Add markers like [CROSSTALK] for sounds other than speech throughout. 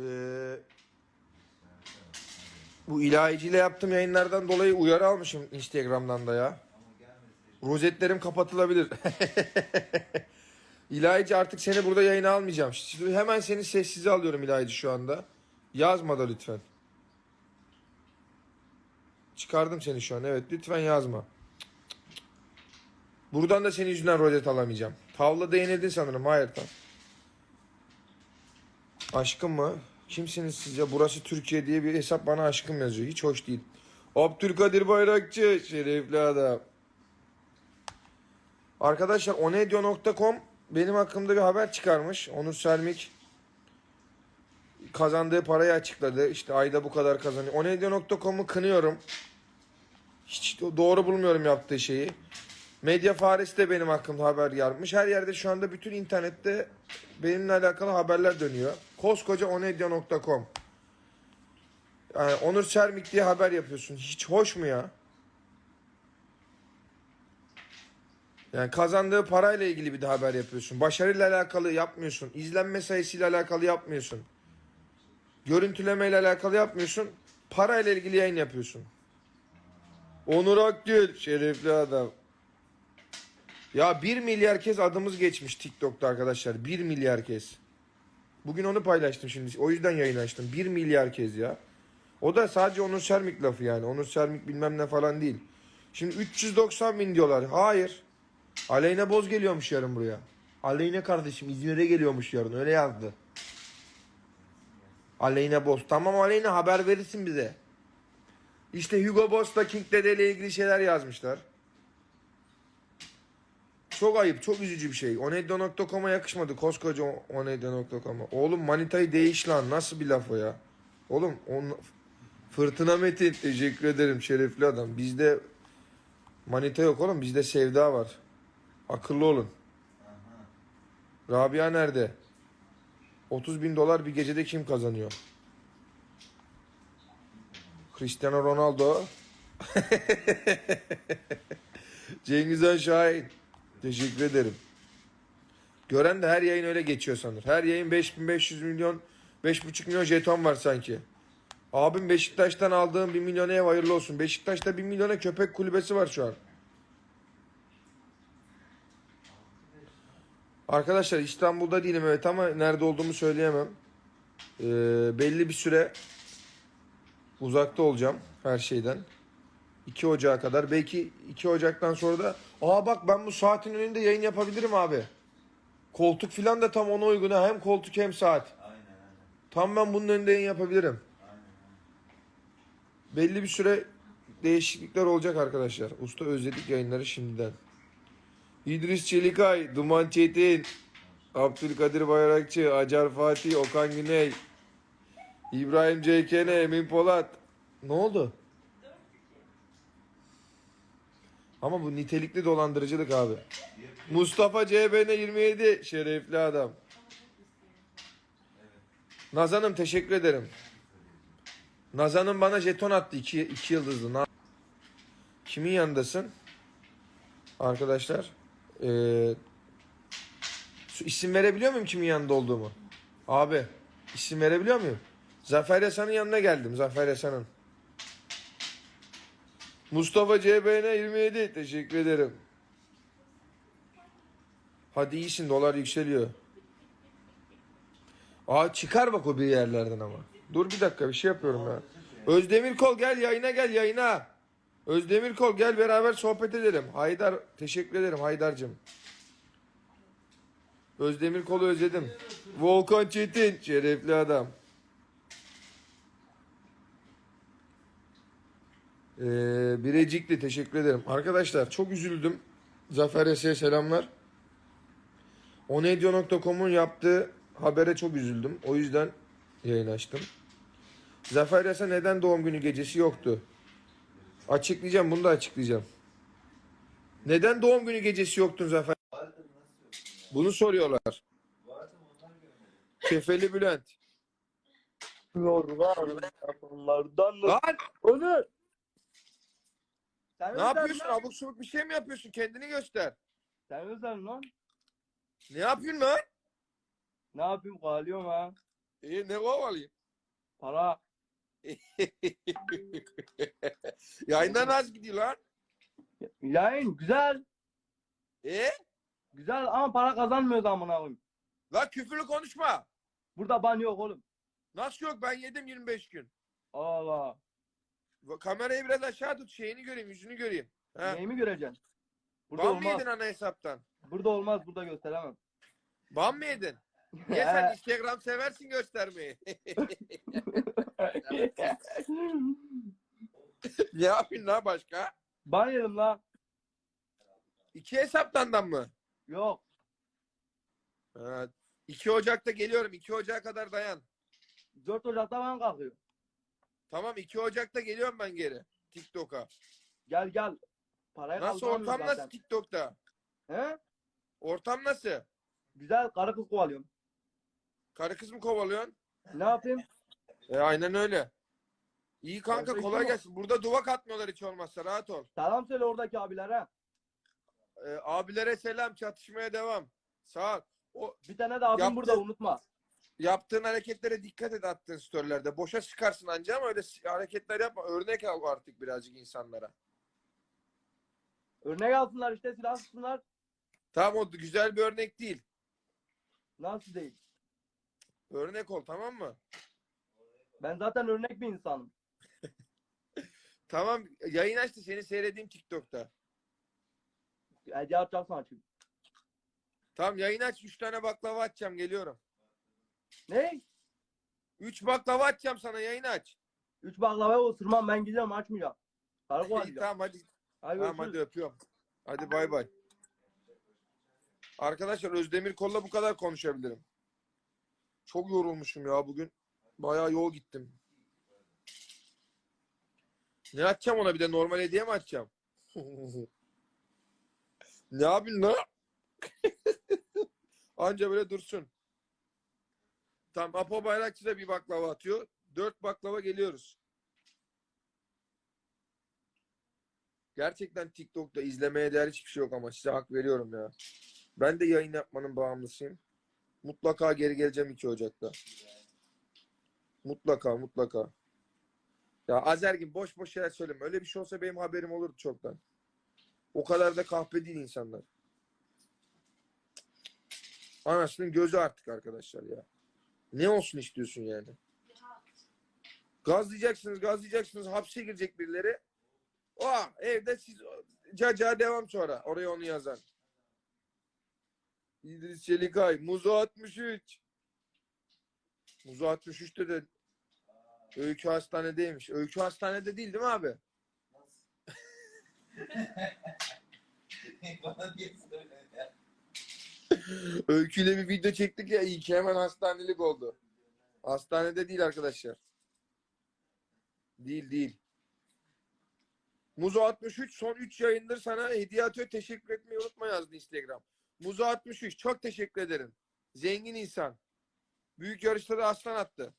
Ee, bu ilahiciyle yaptığım yayınlardan dolayı uyarı almışım Instagram'dan da ya. Rozetlerim kapatılabilir. [LAUGHS] İlahici artık seni burada yayına almayacağım. Hemen seni sessize alıyorum İlahici şu anda. Yazma da lütfen. Çıkardım seni şu an. Evet lütfen yazma. Buradan da senin yüzünden rozet alamayacağım. Tavla değnedin sanırım. Hayır tam. Aşkım mı? Kimsiniz siz? Burası Türkiye diye bir hesap bana aşkım yazıyor. Hiç hoş değil. Abdülkadir Bayrakçı. Şerefli adam. Arkadaşlar onedio.com benim hakkımda bir haber çıkarmış. Onur Selmik kazandığı parayı açıkladı. İşte ayda bu kadar kazanıyor. Onedio.com'u kınıyorum. Hiç doğru bulmuyorum yaptığı şeyi. Medya faresi de benim hakkımda haber yapmış. Her yerde şu anda bütün internette benimle alakalı haberler dönüyor. Koskoca onedia.com yani Onur Çermik diye haber yapıyorsun. Hiç hoş mu ya? Yani kazandığı parayla ilgili bir de haber yapıyorsun. Başarıyla alakalı yapmıyorsun. İzlenme sayısıyla alakalı yapmıyorsun. Görüntülemeyle alakalı yapmıyorsun. Parayla ilgili yayın yapıyorsun. Onur Akgül şerefli adam. Ya 1 milyar kez adımız geçmiş TikTok'ta arkadaşlar. 1 milyar kez. Bugün onu paylaştım şimdi. O yüzden yayın açtım. 1 milyar kez ya. O da sadece Onur Sermik lafı yani. Onur Sermik bilmem ne falan değil. Şimdi 390 bin diyorlar. Hayır. Aleyna Boz geliyormuş yarın buraya. Aleyna kardeşim İzmir'e geliyormuş yarın. Öyle yazdı. Aleyna Boz. Tamam Aleyna haber verirsin bize. İşte Hugo Boss da King Dede ile ilgili şeyler yazmışlar. Çok ayıp, çok üzücü bir şey. Oneddo.com'a yakışmadı. Koskoca Oneddo.com'a. Oğlum manitayı değiş lan. Nasıl bir laf o ya? Oğlum on... Fırtına Metin teşekkür ederim şerefli adam. Bizde manita yok oğlum. Bizde sevda var. Akıllı olun. Rabia nerede? 30 bin dolar bir gecede kim kazanıyor? Cristiano Ronaldo. [LAUGHS] Cengizhan Şahin. Teşekkür ederim. Gören de her yayın öyle geçiyor sanır. Her yayın 5500 milyon, 5,5 milyon jeton var sanki. Abim Beşiktaş'tan aldığım 1 milyona ev hayırlı olsun. Beşiktaş'ta 1 milyona köpek kulübesi var şu an. Arkadaşlar İstanbul'da değilim evet ama nerede olduğumu söyleyemem. Ee, belli bir süre uzakta olacağım her şeyden. 2 Ocak'a kadar. Belki 2 Ocak'tan sonra da aa bak ben bu saatin önünde yayın yapabilirim abi. Koltuk filan da tam ona uygun. ha. Hem koltuk hem saat. Aynen aynen. Tam ben bunun önünde yayın yapabilirim. Aynen. Belli bir süre değişiklikler olacak arkadaşlar. Usta özledik yayınları şimdiden. İdris Çelikay, Duman Çetin, Abdülkadir Bayrakçı, Acar Fatih, Okan Güney, İbrahim CKN, Emin Polat. Ne oldu? Ama bu nitelikli dolandırıcılık abi. Mustafa CBN 27 şerefli adam. Nazan'ım teşekkür ederim. Nazan'ım bana jeton attı iki, iki yıldızlı. Na- Kimin yanındasın? Arkadaşlar. Ee, isim verebiliyor muyum kimin yanında olduğumu? Abi isim verebiliyor muyum? Zafer Yasan'ın yanına geldim. Zafer Yasan'ın. Mustafa CBN 27 teşekkür ederim. Hadi iyisin dolar yükseliyor. Aa çıkar bak o bir yerlerden ama. Dur bir dakika bir şey yapıyorum ya. Özdemir Kol gel yayına gel yayına. Özdemir Kol gel beraber sohbet edelim. Haydar teşekkür ederim Haydar'cığım. Özdemir Kol'u özledim. Volkan Çetin şerefli adam. Ee, Birecikli teşekkür ederim. Arkadaşlar çok üzüldüm. Zafer Ese'ye selamlar. Onedio.com'un yaptığı habere çok üzüldüm. O yüzden yayın açtım. Zafer Yasa neden doğum günü gecesi yoktu? Açıklayacağım bunu da açıklayacağım. Neden doğum günü gecesi yoktun Zafer? Bunu soruyorlar. Kefeli Bülent. Yorlar yapanlardan Lan Onu Sen ne yapıyorsun? Lan. Abuk subuk bir şey mi yapıyorsun? Kendini göster. Sen özel lan. Ne yapıyorsun lan? Ne yapayım kalıyorum ha. İyi ne kovalayayım? Para. [LAUGHS] Yayından az gidiyor lan. Yayın güzel. E? Güzel ama para kazanmıyoruz amına koyayım. La küfürlü konuşma. Burada ban yok oğlum. Nasıl yok ben yedim 25 gün. Allah. Kamerayı biraz aşağı tut şeyini göreyim yüzünü göreyim. Ha. Neyi mi göreceksin? Burada Ban mı olmaz. yedin ana hesaptan? Burada olmaz. Burada gösteremem. Ban mı yedin? Niye sen [LAUGHS] Instagram seversin göstermeyi? [LAUGHS] ne yapayım la başka? ban yedim la. İki hesaptan da mı? Yok. Ha, 2 Ocak'ta geliyorum. 2 Ocak'a kadar dayan. 4 Ocak'ta ban kalkıyor. Tamam 2 Ocak'ta geliyorum ben geri. TikTok'a. Gel gel. Parayı Nasıl kaldıramıyoruz ortam zaten. nasıl TikTok'ta? He? Ortam nasıl? Güzel karı kız kovalıyorum. Karı kız mı kovalıyorsun? Ne yapayım? E, aynen öyle. İyi kanka Orada kolay mi? gelsin. Burada duvak atmıyorlar hiç olmazsa rahat ol. Selam söyle oradaki abilere. E, abilere selam çatışmaya devam. Sağ ol. O Bir tane de abim Yaptı. burada unutma. Yaptığın hareketlere dikkat et attığın storylerde. Boşa çıkarsın anca ama öyle hareketler yapma. Örnek al artık birazcık insanlara. Örnek alsınlar işte silah sıksınlar. Tamam o güzel bir örnek değil. Nasıl değil? Örnek ol tamam mı? Ben zaten örnek bir insanım. [LAUGHS] Tamam yayın açtı seni seyredeyim TikTok'ta. Hediye atacağım sana çünkü. Tamam yayın aç 3 tane baklava açacağım geliyorum. Ne? 3 baklava açacağım sana yayın aç. Üç baklavayı ısırmam ben gidiyorum açmayacağım. Karı İyi, tamam hadi. Hadi Tamam görüşürüz. hadi öpüyorum. Hadi bay bay. Arkadaşlar Özdemir Kol'la bu kadar konuşabilirim. Çok yorulmuşum ya bugün. Bayağı yol gittim. Ne açacağım ona bir de normal hediye mi açacağım? [LAUGHS] ne yapayım lan? [LAUGHS] Anca böyle dursun. Tamam Apo Bayrakçı da bir baklava atıyor. Dört baklava geliyoruz. Gerçekten TikTok'ta izlemeye değer hiçbir şey yok ama size hak veriyorum ya. Ben de yayın yapmanın bağımlısıyım. Mutlaka geri geleceğim 2 Ocak'ta. Mutlaka mutlaka. Ya Azergin boş boş şeyler söyleme. Öyle bir şey olsa benim haberim olurdu çoktan. O kadar da kahpe değil insanlar. Anasının gözü artık arkadaşlar ya. Ne olsun istiyorsun yani? Gazlayacaksınız, gazlayacaksınız, hapse girecek birileri. O evde siz caca devam sonra. Oraya onu yazan. İdris Çelikay. Muzo 63. Muzo 63'te de Öykü hastanedeymiş. Öykü hastanede değil değil mi abi? [LAUGHS] Bana niye söylüyorsun ya? [LAUGHS] Öyküyle bir video çektik ya iyi ki hemen hastanelik oldu. Hastanede değil arkadaşlar. Değil değil. Muzo 63 son 3 yayındır sana hediye atıyor. Teşekkür etmeyi unutma yazdı Instagram. Muzo 63 çok teşekkür ederim. Zengin insan. Büyük yarışta da aslan attı.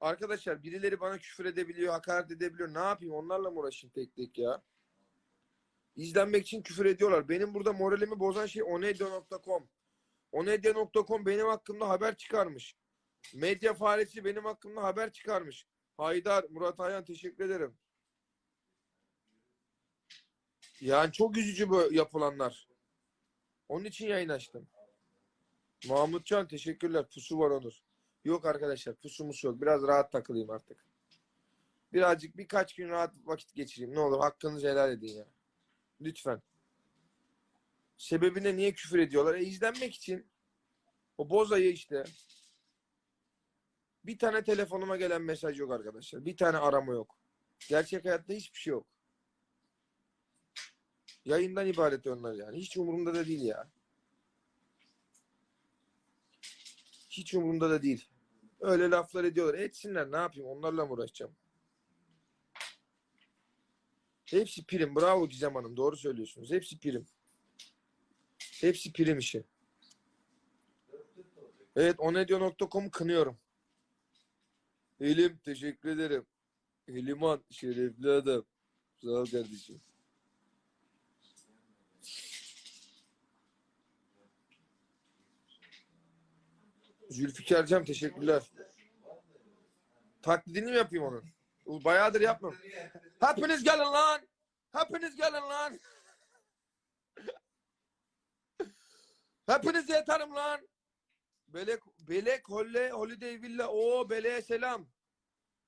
Arkadaşlar birileri bana küfür edebiliyor, hakaret edebiliyor. Ne yapayım? Onlarla mı uğraşayım tek tek ya? İzlenmek için küfür ediyorlar. Benim burada moralimi bozan şey onedio.com. Onedio.com benim hakkımda haber çıkarmış. Medya faresi benim hakkımda haber çıkarmış. Haydar, Murat Ayhan teşekkür ederim. Yani çok üzücü bu yapılanlar. Onun için yayın açtım. Mahmutcan teşekkürler. Pusu var Onur. Yok arkadaşlar pusumuz yok. Biraz rahat takılayım artık. Birazcık birkaç gün rahat vakit geçireyim. Ne olur hakkınızı helal edin ya. Lütfen. Sebebine niye küfür ediyorlar? E izlenmek için. O bozayı işte. Bir tane telefonuma gelen mesaj yok arkadaşlar. Bir tane arama yok. Gerçek hayatta hiçbir şey yok. Yayından ibaret onlar yani. Hiç umurumda da değil ya. Hiç umurumda da değil. Öyle laflar ediyorlar. Etsinler ne yapayım onlarla mı uğraşacağım? Hepsi prim. Bravo Gizem Hanım. Doğru söylüyorsunuz. Hepsi prim. Hepsi prim işi. Evet onedio.com'u kınıyorum. Elim teşekkür ederim. Eliman şerefli adam. Sağ ol kardeşim. Zülfikar'cığım teşekkürler. Taklidini mi yapayım onun? Bayağıdır yapmam. Hepiniz gelin lan. Hepiniz gelin lan. Hepiniz yeterim lan. Belek, Belek, Holle, Holiday Villa. Oo Belek'e selam.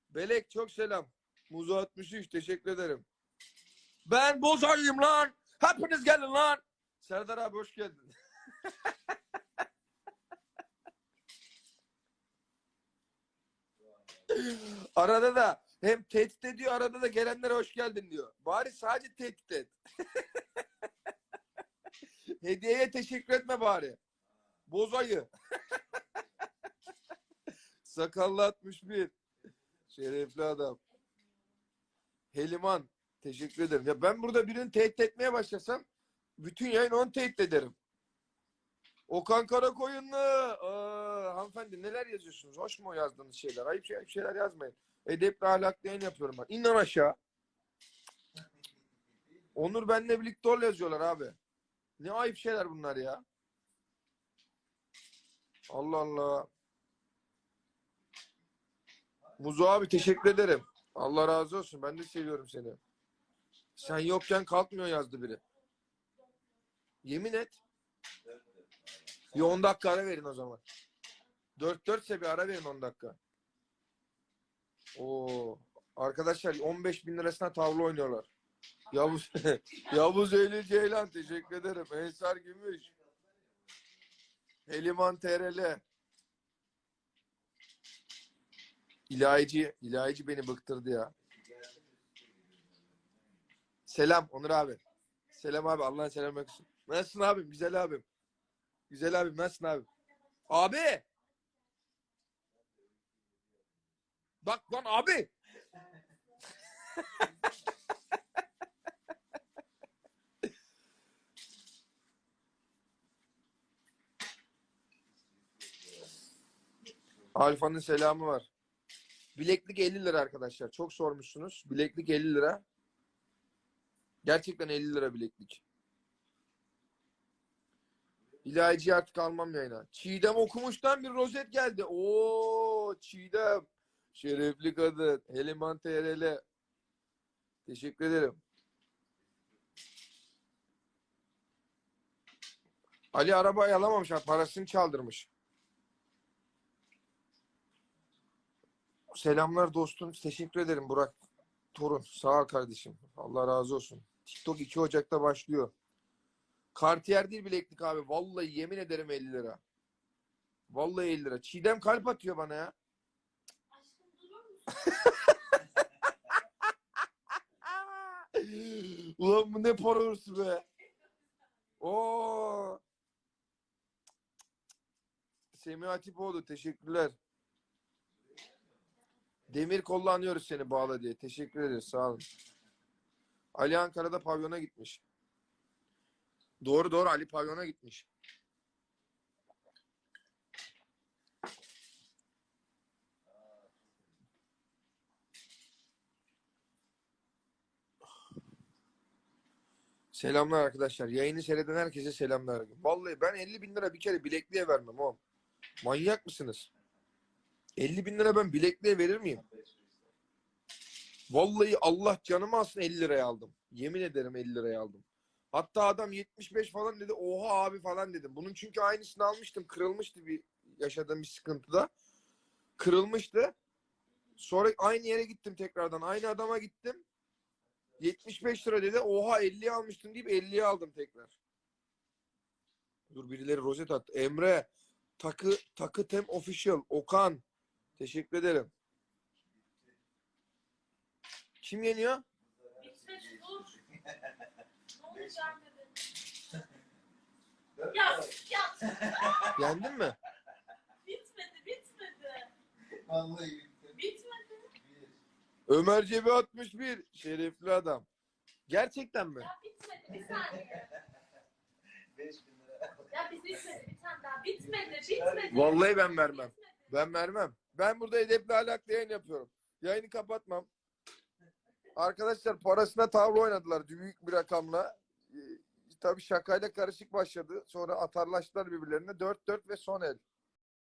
Belek çok selam. Muzu 63 teşekkür ederim. Ben bozayım lan. Hepiniz gelin lan. Serdar abi hoş geldin. [LAUGHS] Arada da hem tehdit ediyor arada da gelenlere hoş geldin diyor. Bari sadece tehdit et. [LAUGHS] Hediyeye teşekkür etme bari. Bozayı. [LAUGHS] Sakallı 61. Şerefli adam. Heliman. Teşekkür ederim. Ya ben burada birini tehdit etmeye başlasam bütün yayın onu tehdit ederim. Okan Karakoyunlu. Aa, hanımefendi neler yazıyorsunuz? Hoş mu yazdığınız şeyler? Ayıp şey- şeyler yazmayın. Edepli ahlaklı yayın yapıyorum ben. İn lan aşağı. Onur benle birlikte ol yazıyorlar abi. Ne ayıp şeyler bunlar ya. Allah Allah. Muzo abi teşekkür ederim. Allah razı olsun. Ben de seviyorum seni. Sen yokken kalkmıyor yazdı biri. Yemin et. Bir 10 dakika ara verin o zaman. 4-4 ise bir ara verin 10 dakika. Oo. Arkadaşlar 15 bin lirasına tavla oynuyorlar. Yavuz [LAUGHS] Yavuz Eylül Ceylan teşekkür ederim. Ensar Gümüş. Heliman TRL. İlahici, ilahici beni bıktırdı ya. Selam Onur abi. Selam abi Allah'ın selamı olsun. Nasılsın abim? Güzel abim. Güzel abim nasılsın abi? Abi! Bak lan abi! Alfa'nın selamı var. Bileklik 50 lira arkadaşlar. Çok sormuşsunuz. Bileklik 50 lira. Gerçekten 50 lira bileklik. İlahici artık almam yayına. Çiğdem okumuştan bir rozet geldi. Oo Çiğdem. Şerefli kadın. Heliman TRL. Teşekkür ederim. Ali arabayı alamamış. Parasını çaldırmış. Selamlar dostum. Teşekkür ederim Burak. Torun. Sağ ol kardeşim. Allah razı olsun. TikTok 2 Ocak'ta başlıyor. Cartier değil bileklik abi. Vallahi yemin ederim 50 lira. Vallahi 50 lira. Çiğdem kalp atıyor bana ya. [LAUGHS] Ulan bu ne para hırsı be. Oo. Semih Atipoğlu teşekkürler. Demir kullanıyoruz seni bağla diye. Teşekkür ederiz. Sağ olun. Ali Ankara'da pavyona gitmiş. Doğru doğru Ali pavyona gitmiş. Selamlar arkadaşlar. Yayını seyreden herkese selamlar. Vallahi ben 50 bin lira bir kere bilekliğe vermem oğlum. Manyak mısınız? 50 bin lira ben bilekliğe verir miyim? Vallahi Allah canımı alsın 50 liraya aldım. Yemin ederim 50 liraya aldım. Hatta adam 75 falan dedi. Oha abi falan dedim. Bunun çünkü aynısını almıştım. Kırılmıştı bir yaşadığım bir sıkıntıda. Kırılmıştı. Sonra aynı yere gittim tekrardan. Aynı adama gittim. 75 lira dedi. Oha 50'ye almıştın deyip 50'ye aldım tekrar. Dur birileri rozet attı. Emre takı takı tem official Okan teşekkür ederim. Kim yeniyor? Bitmedi dur. Ne olacak dedi. Ya ya Yendin mi? bitmedi bitmedi. Vallahi. Ömer Cebi 61 şerefli adam. Gerçekten mi? Ya bitmedi bir saniye. Beş bin lira. Ya biz bitmedi bir tane daha. Bitmedi bitmedi. Vallahi ben vermem. Bitmedi. Ben vermem. Ben burada edepli ahlaklı yayın yapıyorum. Yayını kapatmam. Arkadaşlar parasına tavla oynadılar büyük bir rakamla. Ee, tabii şakayla karışık başladı. Sonra atarlaştılar birbirlerine. 4-4 ve son el.